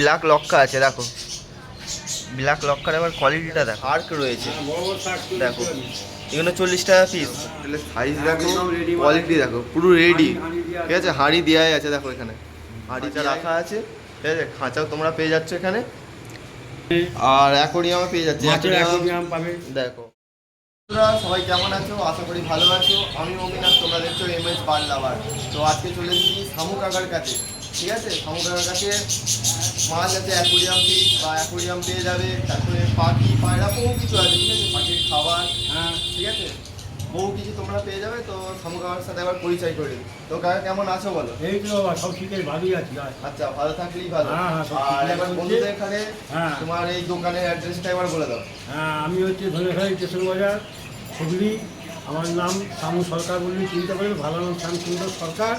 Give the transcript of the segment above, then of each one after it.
Black লক্কা আছে দেখো। Black লক্কার এবার কোয়ালিটিটা দেখো। আর্ক রয়েছে। দেখো। এগুলো চল্লিশ টাকা পিস তাহলে সাইজ দেখো কোয়ালিটি দেখো পুরো রেডি ঠিক আছে হাঁড়ি দেওয়াই আছে দেখো এখানে। হাঁড়িটা রাখা আছে। ঠিক আছে খাঁচাও তোমরা পেয়ে যাচ্ছ এখানে। আর অ্যাকোরিয়ামও পেয়ে যাচ্ছে। অ্যাকোরিয়াম পাবে। দেখো। সবাই কেমন আছো? আশা করি ভালো আছো। আমি অমিনাথ তোমরা দেখছ এম এস বার লাভার তো আজকে চলে এসেছি শামু কাকার কাছে ঠিক আছে? কাকার কাছে মাছ আছে অ্যাকোরিয়াম ফিস বা অ্যাকোরিয়াম পেয়ে যাবে। তারপরে পাখি পায়রা বহু কিছু আছে ঠিক আছে? পাখির খাবার হ্যাঁ ঠিক আছে? বহু কিছু তোমরা পেয়ে যাবে তো কাকার সাথে আবার পরিচয় করে। তো কাকা কেমন আছো বলো? এই তো বাবা সব ঠিক আছে ভালোই আছি আচ্ছা ভালো থাকলেই ভালো। হ্যাঁ, হ্যাঁ, আর চলছে। বন্ধুদের এখানে হ্যাঁ। তোমার এই দোকানের অ্যাড্রেসটা একবার বলে দাও। হ্যাঁ আমি হচ্ছে ধনেখালি স্টেশন বাজার হুগলি। আমার নাম শামু সরকার বললে চিন্তা করবে ভালো নাম শ্যামসুন্দর সরকার।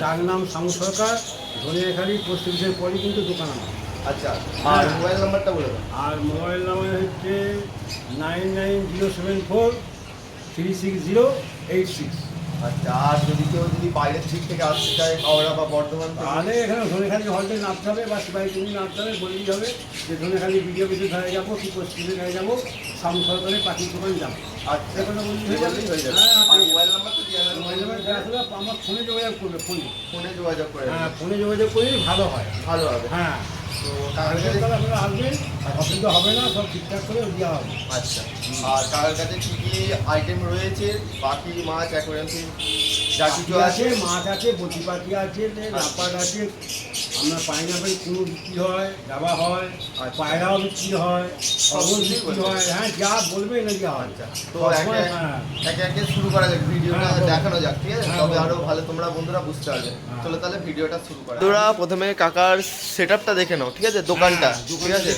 যার নাম শামু সরকার ধনেখালি পোস্ট অফিসের পরই কিন্তু দোকান আমার। আচ্ছা আর হ্যাঁ। মোবাইল নাম্বারটা বলে আর মোবাইল নাম্বার হচ্ছে nine nine zero seven four three six zero eight six আচ্ছা আর যদি কেউ যদি বাইরের দিক থেকে আসতে চায় হাওড়া বা বর্ধমান তাহলে এখানে ধনেখালি হলটে নামতে হবে বা সিপাহী তুমি নামতে হবে বললেই হবে যে ধনেখালি ভিডিও কিছু ধারে যাব কি পশ্চিমে ধারে যাব শামু সরকারের পাখির দোকান যাব। আচ্ছা। মোবাইল নাম্বার মোবাইল নাম্বার দেওয়া আমার ফোনে যোগাযোগ করবে ফোনে ফোনে যোগাযোগ করে হ্যাঁ ফোনে যোগাযোগ করলেই ভালো হয়। ভালো হবে। হ্যাঁ। তো কাকার কাছে আপনারা আসবেন অসুবিধা হবে না সব ঠিকঠাক করে দেওয়া হবে। আচ্ছা। আর কাকার কাছে কি কি আইটেম রয়েছে? বাকি মাছ অ্যাকোরিয়াম যা কিছু আছে? মাছ আছে বটি পাখি আছে রাপার আছে। আপনার পাইনাপেল কুমড়ো বিক্রি হয় ডাবা হয় আচ্ছা। পায়রাও বিক্রি হয় সবল বিক্রি। হয়। হ্যাঁ যা বলবে না যা হয় আচ্ছা। তো একে হ্যাঁ। একে শুরু করা যাক। ভিডিওটা হ্যাঁ, দেখানো যাক ঠিক আছে? হ্যাঁ, তবে বলো। আরও ভালো তোমরা বন্ধুরা বুঝতে পারবে। চলো তাহলে ভিডিওটা শুরু করা তোমরা প্রথমে কাকার সেটআপটা দেখে নাও ঠিক আছে? দোকানটা হ্যাঁ, ঠিক আছে?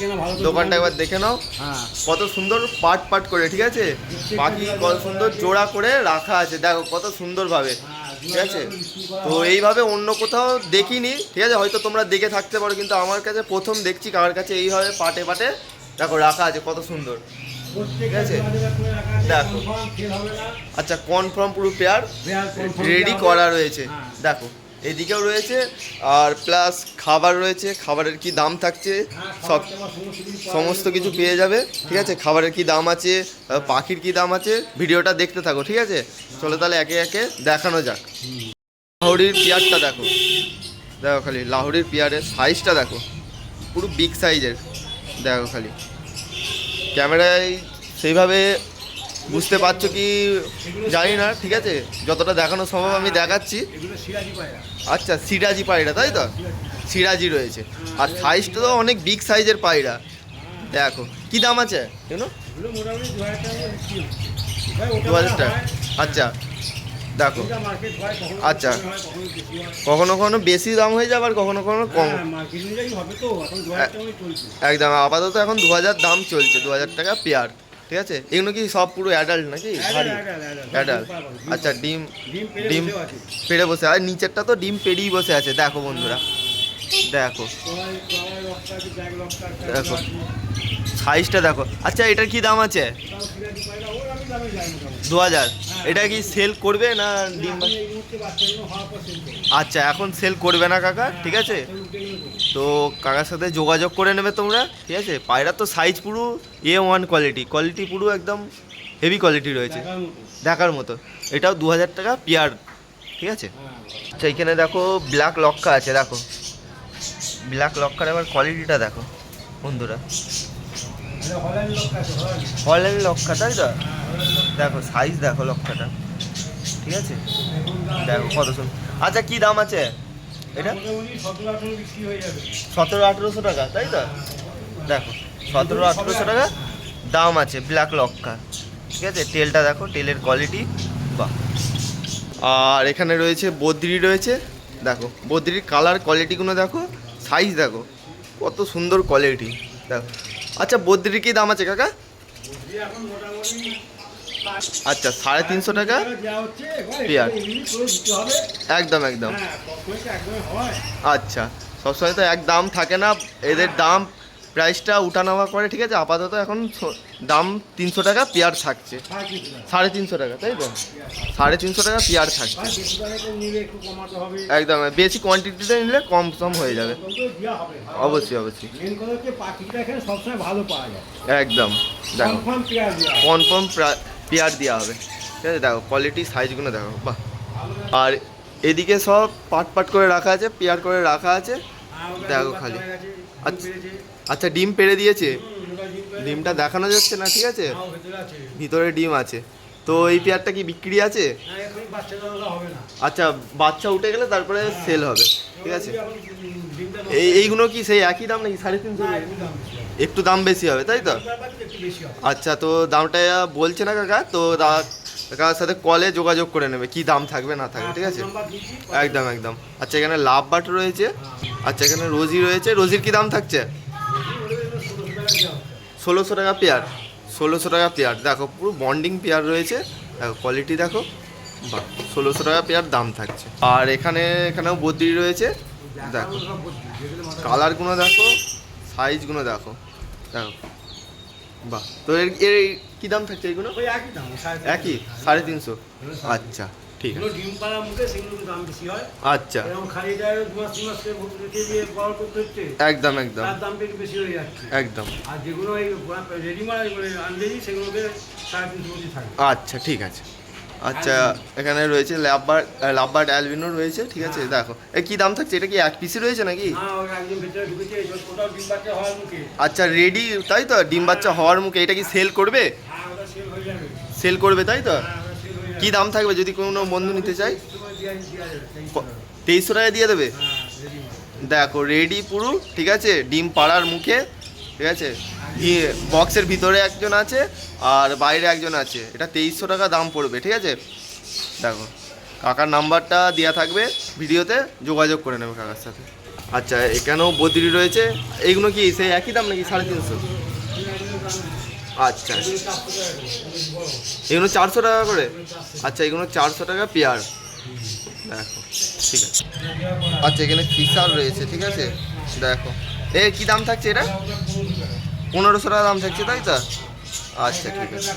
দোকানটা একবার দেখে নাও। হ্যাঁ। কত সুন্দর পাট পাট করে ঠিক আছে? বাকি কত সুন্দর জোড়া করে রাখা আছে। দেখো কত সুন্দর ভাবে হ্যাঁ, ঠিক আছে? তো এইভাবে অন্য কোথাও দেখিনি ঠিক আছে? হয়তো তোমরা দেখে থাকতে পারো কিন্তু আমার কাছে প্রথম দেখছি কার কাছে এইভাবে পাটে পাটে দেখো রাখা আছে কত সুন্দর। ঠিক আছে? দেখো। আচ্ছা কনফার্ম পুরো পেয়ার রেডি করা রয়েছে। হ্যাঁ। দেখো এদিকেও রয়েছে আর প্লাস খাবার রয়েছে খাবারের কি দাম থাকছে হ্যাঁ, সব সমস্ত কিছু পেয়ে যাবে ঠিক আছে? খাবারের কি দাম আছে পাখির কি দাম আছে ভিডিওটা দেখতে থাকো ঠিক আছে? চলো তাহলে একে একে দেখানো যাক। লাহোরির পেয়ারটা দেখো। দেখো খালি লাহোরির পেয়ারের সাইজটা দেখো। পুরো বিগ সাইজের দেখো খালি। ক্যামেরায় সেইভাবে বুঝতে পারছ কি জানি না ঠিক আছে? যতটা দেখানো সম্ভব আমি দেখাচ্ছি। আচ্ছা সিরাজি পায়রা তাই তো? সিরাজি রয়েছে। আর সাইজটা তো অনেক বিগ সাইজের পায়রা। দেখো কি দাম আছে? কেন দু হাজার টাকা আচ্ছা দেখো। আচ্ছা। কখনো কখনো বেশি দাম হয়ে যাবে আর কখনো কখনো কম। হ্যাঁ। একদম আপাতত এখন দু হাজার দাম চলছে দু হাজার টাকা পেয়ার ঠিক আছে? এগুলো কি সব পুরো অ্যাডাল্ট নাকি? অ্যাডাল্ট আচ্ছা ডিম ডিম পেড়ে বসে আর নিচেরটা তো ডিম পেড়েই বসে আছে দেখো বন্ধুরা। দেখো দেখো। সাইজটা দেখো আচ্ছা এটার কি দাম আছে। দু হাজার এটা কি সেল করবে না ডিম। আচ্ছা এখন সেল করবে না কাকা ঠিক আছে। তো কাকার সাথে যোগাযোগ করে নেবে তোমরা ঠিক আছে পায়রা তো সাইজ পুরো এ ওয়ান কোয়ালিটি কোয়ালিটি পুরো একদম হেভি কোয়ালিটি রয়েছে দেখার মতো। এটাও দু হাজার টাকা পেয়ার ঠিক আছে হ্যাঁ। আচ্ছা এখানে দেখো ব্ল্যাক লক্কা আছে দেখো ব্ল্যাক লক্কার এবার কোয়ালিটিটা দেখো, বন্ধুরা। হল্যান্ড লক্কা তাই তো। দেখো সাইজ দেখো লক্কাটা ঠিক আছে? দেখো কত আচ্ছা কি দাম আছে? এটা? সতেরো আঠেরোশো টাকা, তাই তো? দেখো, সতেরো আঠেরোশো টাকা দাম আছে ব্ল্যাক লক্কা ঠিক আছে? তেলটা দেখো, তেলের কোয়ালিটি বাহ। আর এখানে রয়েছে বদ্রি রয়েছে, দেখো, বদ্রির কালার কোয়ালিটিগুলো দেখো। সাইজ দেখো, কত সুন্দর কোয়ালিটি দেখো। আচ্ছা বদ্রির কি দাম আছে কাকা? আচ্ছা সাড়ে তিনশো টাকা পেয়ার। একদম একদম। আচ্ছা সবসময় তো এক দাম থাকে না, এদের দাম প্রাইসটা উঠানামা করে, ঠিক আছে, আপাতত এখন দাম তিনশো টাকা পেয়ার থাকছে। সাড়ে তিনশো টাকা, তাই তো? সাড়ে তিনশো টাকা পেয়ার থাকছে। একদম, বেশি কোয়ান্টিটিতে নিলে কম সম হয়ে যাবে। অবশ্যই অবশ্যই। একদম, দেখো। কনফার্ম পেয়ার দেওয়া হবে। ঠিক আছে, দেখো কোয়ালিটি সাইজগুলো দেখো, বাহ। আর এদিকে সব পাট পাট করে রাখা আছে, পেয়ার করে রাখা আছে। দেখো খালি। আচ্ছা। আচ্ছা ডিম পেড়ে দিয়েছে। ডিমটা দেখানো যাচ্ছে না ঠিক আছে? নাও ভেতরে ডিম আছে। তো এই পেয়ারটা কি বিক্রি আছে? না। আচ্ছা বাচ্চা উঠে গেলে তারপরে সেল হবে ঠিক আছে? এই এইগুলো কি সেই একই দাম নাকি সাড়ে তিনশো? একটু দাম বেশি হবে। তাই তো। আচ্ছা তো দামটা বলছে না কাকা তো কাকার সাথে কলে যোগাযোগ করে নেবে কি দাম থাকবে না থাকবে ঠিক আছে। একদম একদম। আচ্ছা এখানে লাভ বাট রয়েছে। আচ্ছা এখানে রোজি রয়েছে রোজির কি দাম থাকছে? ষোলোশো টাকা পেয়ার ষোলোশো টাকা পেয়ার দেখো পুরো বন্ডিং পেয়ার রয়েছে। দেখো কোয়ালিটি দেখো। বাহ ষোলোশো টাকা পেয়ার দাম থাকছে। আর এখানে এখানেও বদ্রি রয়েছে। দেখো কালারগুলো দেখো সাইজগুলো দেখো। দেখো বাহ। তো এর এর কী দাম থাকছে এইগুলো। একই? সাড়ে তিনশো। আচ্ছা। ঠিক এগুলো আছে। ডিম পাড়ার মুখে সেগুলো একটু দাম বেশি হয়। আচ্ছা। এরকম খালি যায় দু মাস তিন মাস রেখে দিয়ে বড় করতে হচ্ছে একদম একদম। তার দামটা একটু বেশি হয়ে যাচ্ছে। একদম। আর যেগুলো এই রেডিমার আনলেই সেগুলোকে সাড়ে তিনশো মধ্যে থাকে। আচ্ছা ঠিক আছে। আচ্ছা এখানে রয়েছে লাভবার অ্যালবিনো রয়েছে ঠিক আছে দেখো। এ কি দাম থাকছে? এটা কি এক পিসি রয়েছে নাকি? হ্যাঁ আচ্ছা রেডি তাই তো? ডিম বাচ্চা হওয়ার মুখে এটা কি সেল করবে? হ্যাঁ সেল হয়ে সেল করবে তাই তো? কি দাম থাকবে যদি কোনো বন্ধু নিতে চাই তেইশশো টাকা। দিয়ে দেবে? দেখো রেডি পুরো, ঠিক আছে? ডিম পাড়ার মুখে, ঠিক আছে? বক্সের ভিতরে একজন আছে আর বাইরে একজন আছে। এটা তেইশশো টাকা দাম পড়বে, ঠিক আছে? দেখো, কাকার নাম্বারটা দেওয়া থাকবে ভিডিওতে, যোগাযোগ করে নেবে কাকার সাথে। আচ্ছা এখানেও বদ্রি রয়েছে। এইগুলো কি সেই একই দাম নাকি সাড়ে তিনশো? আচ্ছা। এগুলো চারশো টাকা করে? আচ্ছা এগুলো চারশো টাকা পেয়ার। দেখো, ঠিক আছে। আচ্ছা এখানে ফিশার রয়েছে, ঠিক আছে? দেখো। এ, কি দাম থাকছে এটা? পনেরোশো টাকা দাম থাকছে, তাই তো? আচ্ছা ঠিক আছে।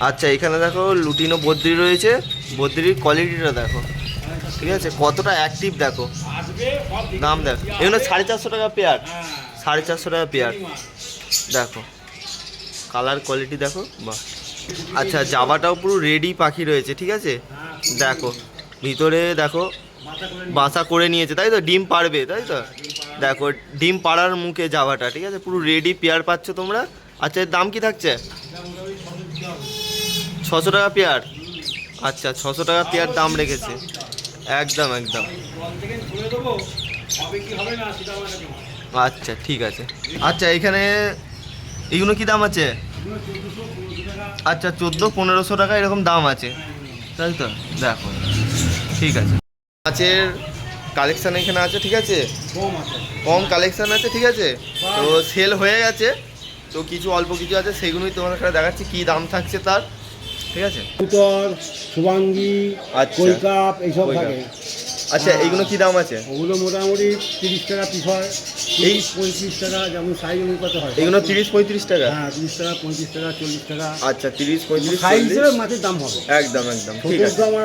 আচ্ছা এখানে দেখো লুটিনো বদ্রি রয়েছে। বদ্রির কোয়ালিটিটা দেখো। ঠিক আছে, কতটা অ্যাক্টিভ দেখো। দাম দেখো। এগুলো সাড়ে চারশো টাকা পেয়ার। সাড়ে চারশো টাকা পেয়ার। দেখো। কালার কোয়ালিটি দেখো, বাহ। আচ্ছা জাবাটাও পুরো রেডি পাখি রয়েছে, ঠিক আছে? দেখো, ভিতরে দেখো, বাসা করে নিয়েছে, তাই তো? ডিম পারবে তাই তো? দেখো, ডিম পাড়ার মুখে যাওয়াটা ঠিক আছে? পুরো রেডি পেয়ার পাচ্ছ তোমরা? আচ্ছা এর দাম কি থাকছে? ছশো টাকা পেয়ার। আচ্ছা ছশো টাকা পেয়ার দাম রেখেছে। একদম একদম। আচ্ছা ঠিক আছে। আচ্ছা এখানে এগুলো কি দাম আছে? আচ্ছা চোদ্দ পনেরোশো টাকা এরকম দাম আছে। তাই তো? দেখো ঠিক আছে। মাছের কালেকশান এখানে আছে ঠিক আছে? কম কালেকশান আছে ঠিক আছে? তো সেল হয়ে গেছে। তো কিছু অল্প কিছু আছে সেগুলোই তোমাদের কাছে দেখাচ্ছি কী দাম থাকছে তার। ঠিক আছে? শুভাঙ্গি আচ্ছা। কৈকাপ এইসব থাকে। আচ্ছা এইগুলো কি দাম আছে? ওগুলো মোটামুটি তিরিশ টাকা পিস হয়। এই তিরিশ পঁয়ত্রিশ টাকা যেমন সাইজ অনুপাত হয়। এগুলো তিরিশ পঁয়ত্রিশ টাকা? হ্যাঁ তিরিশ টাকা পঁয়ত্রিশ টাকা চল্লিশ টাকা। আচ্ছা তিরিশ পঁয়ত্রিশ সাইজ হিসেবে মাছের দাম হবে। একদম একদম ঠিক আছে। আমার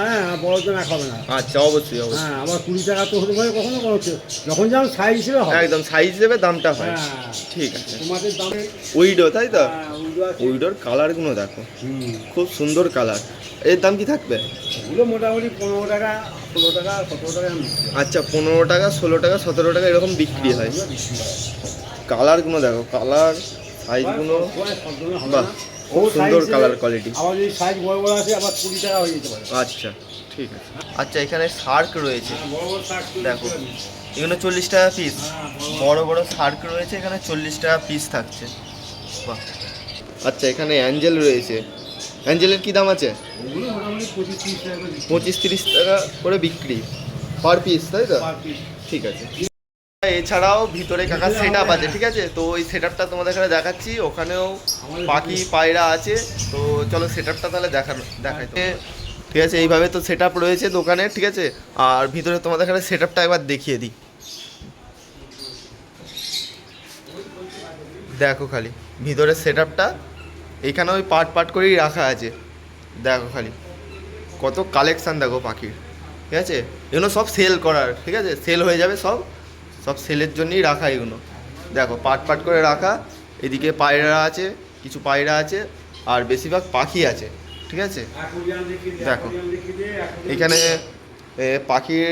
হ্যাঁ বড় তো না খাবে না। আচ্ছা অবশ্যই অবশ্যই। হ্যাঁ আবার কুড়ি টাকা তো হতে পারে কখনো কখনো। যখন যেমন সাইজ হিসেবে হবে একদম সাইজ দেবে দামটা হয়। হ্যাঁ ঠিক আছে। তোমাদের দামে উইডো তাই তো? হ্যাঁ। উইডোর কালারগুলো দেখো। হুম। খুব সুন্দর কালার এর দাম কি থাকবে? ওগুলো মোটামুটি পনেরো টাকা ষোলো টাকা সতেরো টাকা। আচ্ছা পনেরো টাকা ষোলো টাকা সতেরো টাকা এরকম বিক্রি হয় হয়। কালারগুলো দেখো কালার সাইজগুলো বাহ খুব সুন্দর কালার কোয়ালিটি আবার যদি সাইজ বড় বড় আছে আবার কুড়ি টাকা হয়ে যেতে পারে। আচ্ছা ঠিক আছে। আচ্ছা এখানে শার্ক রয়েছে। হ্যাঁ, দেখো এখানে চল্লিশ টাকা পিস হ্যাঁ, বড় বড় শার্ক। রয়েছে এখানে চল্লিশ টাকা পিস থাকছে। বাহ। আচ্ছা এখানে অ্যাঞ্জেল রয়েছে। অ্যাঞ্জেলের কী দাম আছে? পঁচিশ তিরিশ টাকা করে বিক্রি। পার পিস তাই তো? ঠিক আছে। এছাড়াও ভিতরে কাকার সেট আপ আছে ঠিক আছে? তো ওই সেট আপটা তোমাদের এখানে দেখাচ্ছি। ওখানেও পাখি পায়রা আছে। তো চলো সেট আপটা তাহলে দেখানো দেখাই তো ঠিক আছে এইভাবে তো সেট আপ রয়েছে দোকানে ঠিক আছে? আর ভিতরে তোমাদের এখানে সেট আপটা একবার দেখিয়ে দিই। দেখো খালি ভিতরের সেট আপটা এখানে ওই পার্ট পার্ট করেই রাখা আছে। দেখো খালি। কত কালেকশান দেখো পাখির। ঠিক আছে? এগুলো সব সেল করার। ঠিক আছে? সেল হয়ে যাবে সব। সব সেলের জন্যই রাখা এগুলো। দেখো পার্ট পার্ট করে রাখা। এদিকে পায়রা আছে কিছু পায়রা আছে আর বেশিরভাগ পাখি আছে। ঠিক আছে? দেখো। এখানে পাখির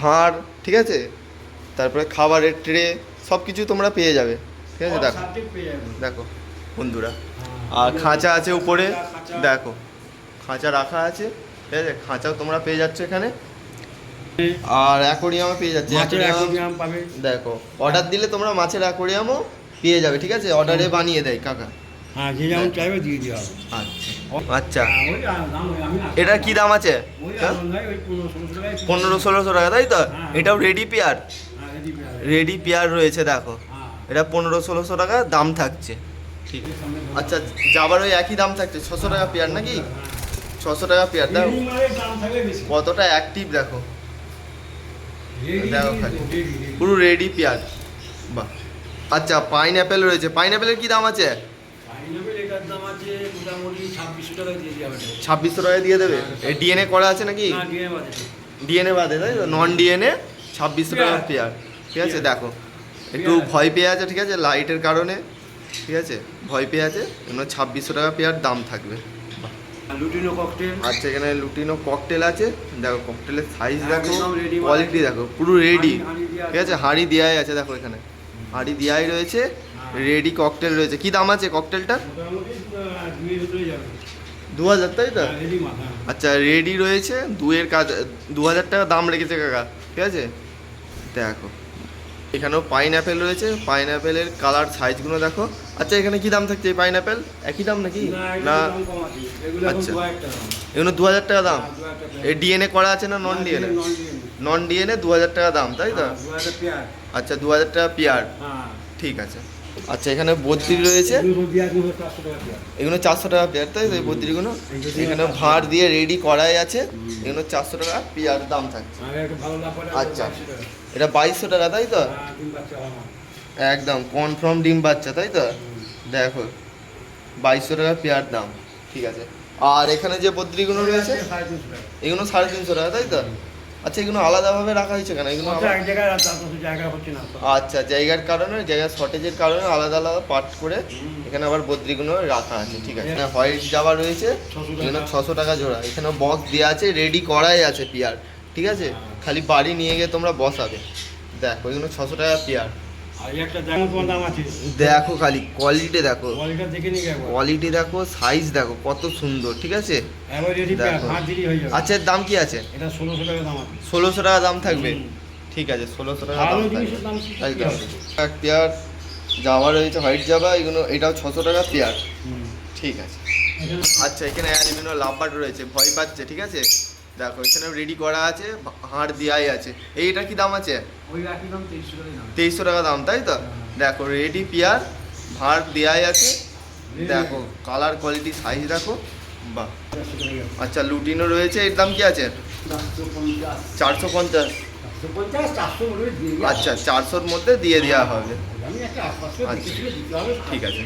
ভাঁড় ঠিক আছে? তারপরে খাবারের ট্রে সব কিছু তোমরা পেয়ে যাবে। ঠিক আছে? দেখো। দেখো বন্ধুরা। আর খাঁচা আছে উপরে। দেখো খাঁচা রাখা আছে। ঠিক আছে খাঁচাও তোমরা পেয়ে যাচ্ছ এখানে। আর অ্যাকোরিয়ামও পেয়ে যাচ্ছে। অ্যাকোরিয়াম পাবে। দেখো অর্ডার দিলে তোমরা মাছের অ্যাকোরিয়ামও পেয়ে যাবে ঠিক আছে? অর্ডারে বানিয়ে দেয় কাকা। হ্যাঁ যে যেমন চাইবে দিয়ে দেওয়া হবে। আচ্ছা। আচ্ছা। হ্যাঁ, এটার কি দাম আছে? হ্যাঁ? পনেরো ষোলোশো টাকা তাই তো? হ্যাঁ। এটাও রেডি পেয়ার। রেডি পেয়ার রয়েছে দেখো। এটা পনেরো ষোলোশো টাকা দাম থাকছে। ঠিক আচ্ছা যাবার ওই একই দাম থাকছে ছশো টাকা পেয়ার নাকি? ছশো টাকা পেয়ার দেখো দাম কতটা অ্যাক্টিভ দেখো। দেখো খালি। পুরো রেডি পেয়ার বাহ। আচ্ছা পাইন অ্যাপেল রয়েছে। পাইন অ্যাপেলের কি দাম আছে? ছাব্বিশশো টাকা দিয়ে দেবে? এই ডিএনএ করা আছে নাকি। ডিএনএ বাদে তাই তো? নন ডিএনএ ছাব্বিশশো টাকা পেয়ার ঠিক আছে দেখো। একটু ভয় পেয়ে আছে ঠিক আছে লাইটের কারণে। ঠিক আছে? ভয় পেয়ে আছে? এগুলো ছাব্বিশশো টাকা পেয়ার দাম থাকবে। লুটিনো ককটেল আচ্ছা এখানে লুটিনো ককটেল আছে। দেখো ককটেলের সাইজ হ্যাঁ, দেখো কোয়ালিটি দেখো পুরো রেডি ঠিক আছে হাঁড়ি দেওয়াই আছে দেখো এখানে। হাঁড়ি দেওয়াই রয়েছে রেডি ককটেল রয়েছে। কি দাম আছে ককটেলটা দু হাজার তাই তো? হ্যাঁ আচ্ছা রেডি রয়েছে দুয়ের কাজ দু হাজার টাকা দাম রেখেছে কাকা। ঠিক আছে? দেখো এখানেও পাইন অ্যাপেল রয়েছে। পাইন অ্যাপেলের কালার সাইজগুলো দেখো। আচ্ছা এখানে কি দাম থাকছে পাইন অ্যাপেল একই দাম নাকি? না, আচ্ছা। এগুলো দু হাজার টাকা দাম। হ্যাঁ, এই ডিএনএ করা আছে না নন ডিএনএ নন ডিএনএ দু হাজার টাকা দাম তাই তো? হ্যাঁ। আচ্ছা দু হাজার টাকা পিয়ার। হ্যাঁ। ঠিক আছে। আচ্ছা এখানে বদ্রি রয়েছে। এগুলো চারশো টাকা পেয়ার। তাই তো এই বদ্রিগুলো এখানে ভাঁড় দিয়ে রেডি করাই আছে। এগুলো চারশো টাকা পিয়ার দাম থাকছে। আচ্ছা। এটা বাইশশো টাকা তাই তো? হ্যাঁ, হয়। একদম কনফার্ম ডিম বাচ্চা তাই তো? দেখো বাইশশো টাকা পেয়ার দাম ঠিক আছে। আর এখানে যে বদ্রিগুলো রয়েছে। এগুলো সাড়ে তিনশো টাকা তাই তো? আচ্ছা এগুলো আলাদাভাবে রাখা হয়েছে কেন? এগুলো তো। আচ্ছা জায়গার কারণে জায়গার শর্টেজের কারণে আলাদা আলাদা পার্ট করে এখানে আবার বদ্রিগুলো রাখা আছে ঠিক আছে। এখানে হোয়াইট জাবা রয়েছে 600 এখানে ছশো টাকা জোড়া। এখানে বক্স দেওয়া আছে রেডি করাই আছে পিয়ার ঠিক আছে? খালি বাড়ি নিয়ে গিয়ে তোমরা বসাবে। দেখো এগুলো ছশো টাকা পিয়ার। দেখো খালি কোয়ালিটি দেখো। কোয়ালিটা দেখে সাইজ দেখো কত সুন্দর ঠিক আছে? যাবে। আচ্ছা এর দাম কি আছে? ষোলোশো টাকা দাম থাকবে? ঠিক আছে ষোলোশো টাকা দাম থাকবে। এক পেয়ার জামা রয়েছে হোয়াইট জামা এগুলো এটাও ছশো টাকা পেয়ার। ঠিক আছে। আচ্ছা এখানে অ্যালুমিনিয়াম লাম্বার রয়েছে ভয় পাচ্ছে ঠিক আছে? দেখো এখানে রেডি করা আছে হাড় দেওয়াই আছে। এইটা কি দাম আছে? তেইশশো টাকা দাম তাই তো? দেখো রেডি পেয়ার ভাঁড় দেওয়াই আছে। দেখো কালার কোয়ালিটি সাইজ দেখো। বাহ। আচ্ছা লুটিনও রয়েছে এর দাম কি আছে? চারশো পঞ্চাশ। আচ্ছা চারশোর মধ্যে দিয়ে দেওয়া হবে। আচ্ছা। ঠিক আছে।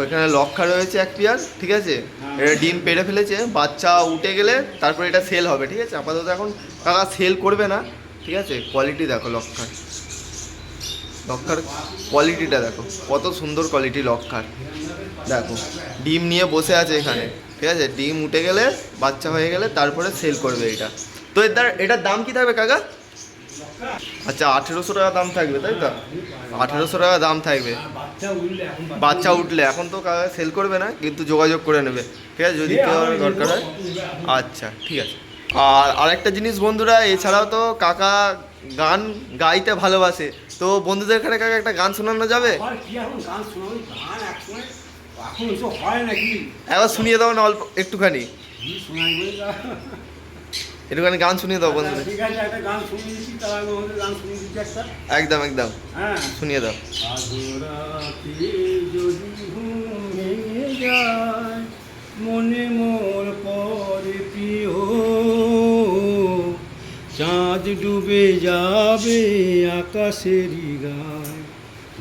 ওইখানে লক্ষা রয়েছে এক পেয়ার ঠিক আছে? এটা ডিম পেড়ে ফেলেছে বাচ্চা উঠে গেলে তারপর এটা সেল হবে ঠিক আছে? আপাতত এখন কাকা সেল করবে না ঠিক আছে? কোয়ালিটি দেখো লক্ষার। লক্ষার কোয়ালিটিটা দেখো কত সুন্দর কোয়ালিটি লক্ষার। দেখো ডিম নিয়ে বসে আছে এখানে ঠিক আছে? ডিম উঠে গেলে বাচ্চা হয়ে গেলে তারপরে সেল করবে এটা। তো এটার এটার দাম কি থাকবে কাকা? আচ্ছা আঠেরোশো টাকা দাম থাকবে, তাই তো? আঠেরোশো টাকা দাম থাকবে। বাচ্চা উঠলে, এখন তো সেল করবে না, কিন্তু যোগাযোগ করে নেবে। ঠিক আছে, যদি কেউ দরকার হয়। আচ্ছা ঠিক আছে। আর আরেকটা জিনিস বন্ধুরা, এছাড়াও তো কাকা গান গাইতে ভালোবাসে। তো বন্ধুদের এখানে কাকা একটা গান শোনানো যাবে? একবার শুনিয়ে দাও না অল্প, একটুখানি। একটুখানি গান শুনিয়ে দাও বন্ধুদের। ঠিক আছে একটা গান শুনিয়ে দিচ্ছি তার আগে আমাদের গান শুনিয়ে দিচ্ছি একটা। একদম একদম। হ্যাঁ। শুনিয়ে দাও। মনে মোর পরে প্রিয় চাঁদ ডুবে যাবে আকাশেরই গায়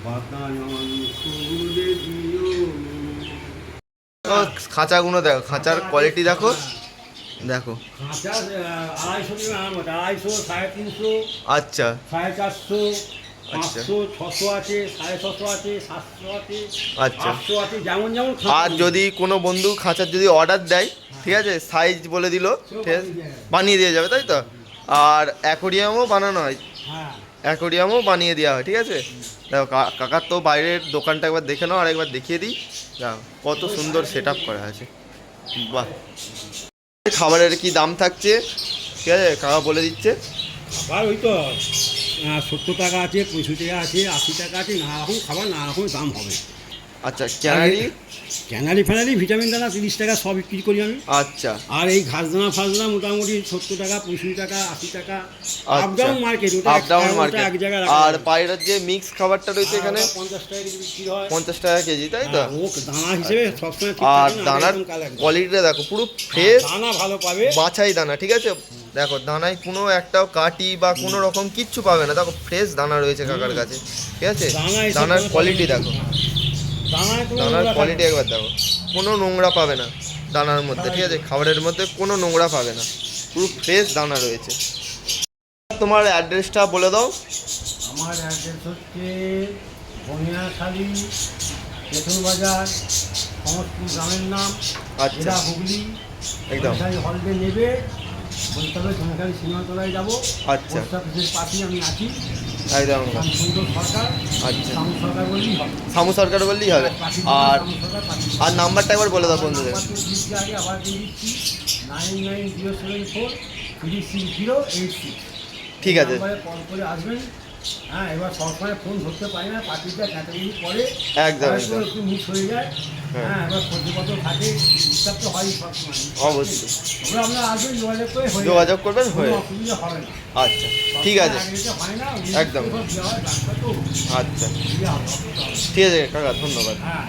বাতায়ন ফুলে দিও। খাঁচাগুলো দেখো খাঁচার কোয়ালিটি দেখো। দেখো। আড়াইশো সাড়ে আচ্ছা। চারশো আচ্ছা। আচ্ছা। আর যদি কোনো বন্ধু খাঁচার যদি অর্ডার দেয়, ঠিক আছে? সাইজ বলে দিল, ঠিক আছে? বানিয়ে দিয়ে যাবে, তাই তো? আর অ্যাকোরিয়ামও বানানো হয়। অ্যাকোরিয়ামও বানিয়ে দেওয়া হয়, ঠিক আছে? দেখো কাকার তো বাইরের দোকানটা একবার দেখে নাও, আর একবার দেখিয়ে দিই। দেখো কত সুন্দর সেট করা আছে। বাহ। খাবারের কি দাম থাকছে? ঠিক আছে, কাকা বলে দিচ্ছে। আবার ওই তো সত্তর টাকা আছে, পঁয়ষট্টি টাকা আছে, আশি টাকা আছে নানা রকম খাবার নানা রকম দাম হবে। আচ্ছা ক্যানারি ক্যানারি ফ্যানারি ভিটামিন দানা তিরিশ টাকা সব বিক্রি করি আমি। আচ্ছা। আর এই ঘাস দানা ফাস দানা মোটামুটি সত্তর টাকা পঁয়ষট্টি টাকা আশি টাকা। আপ আচ্ছা ডাউন মার্কেট ওটা আপ ডাউন মার্কেট এক জায়গায় আর পায়রার যে মিক্স খাবারটা রয়েছে এখানে? পঞ্চাশ টাকা কেজি বিক্রি হয়। পঞ্চাশ টাকা কেজি তাই তো? হ্যাঁ, ও দানা হিসেবে সবসময় আর দানার। কোয়ালিটিটা দেখো পুরো ফ্রেশ দানা ভালো পাবে। বাছাই দানা ঠিক আছে? দেখো দানায় কোনো একটাও কাটি বা কোনো রকম কিচ্ছু পাবে না। দেখো ফ্রেশ দানা রয়েছে কাকার কাছে ঠিক আছে? দানার কোয়ালিটি দেখো। দানার কোয়ালিটি একবার দেখো। কোনো নোংরা পাবে না দানার মধ্যে ঠিক আছে? খাবারের মধ্যে কোনো নোংরা পাবে না। পুরো ফ্রেশ দানা রয়েছে। তোমার অ্যাড্রেসটা বলে দাও। আমার অ্যাড্রেস হচ্ছে বনিয়াখালী পেছন বাজার সমস্তপুর গ্রামের নাম আচ্ছা। হুগলি। একদম। হলডে নেবে। বলতে হবে বনিয়াখালী সিনেমাতলায় যাব। আচ্ছা। পাশেই আমি আছি। একদম আচ্ছা। শামু সরকার বললেই হবে। আর আর নাম্বারটা একবার বলে দাও বন্ধুদের। ঠিক আছে। হ্যাঁ এবার সবসময় ফোন ধরতে পারি না পাখিটা ক্যাটাগরি পরে একদম, একটু মিস হয়ে যায়। হ্যাঁ। হ্যাঁ এবার থাকে ডিস্টার্ব তো হয় সবসময়। অবশ্যই। তবে আপনারা আসবেন যোগাযোগ করে যোগাযোগ করবেন হয়ে অসুবিধা হবে না। আচ্ছা ঠিক আছে। হয় একদম। আচ্ছা। ঠিক আছে কাকা ধন্যবাদ। হ্যাঁ।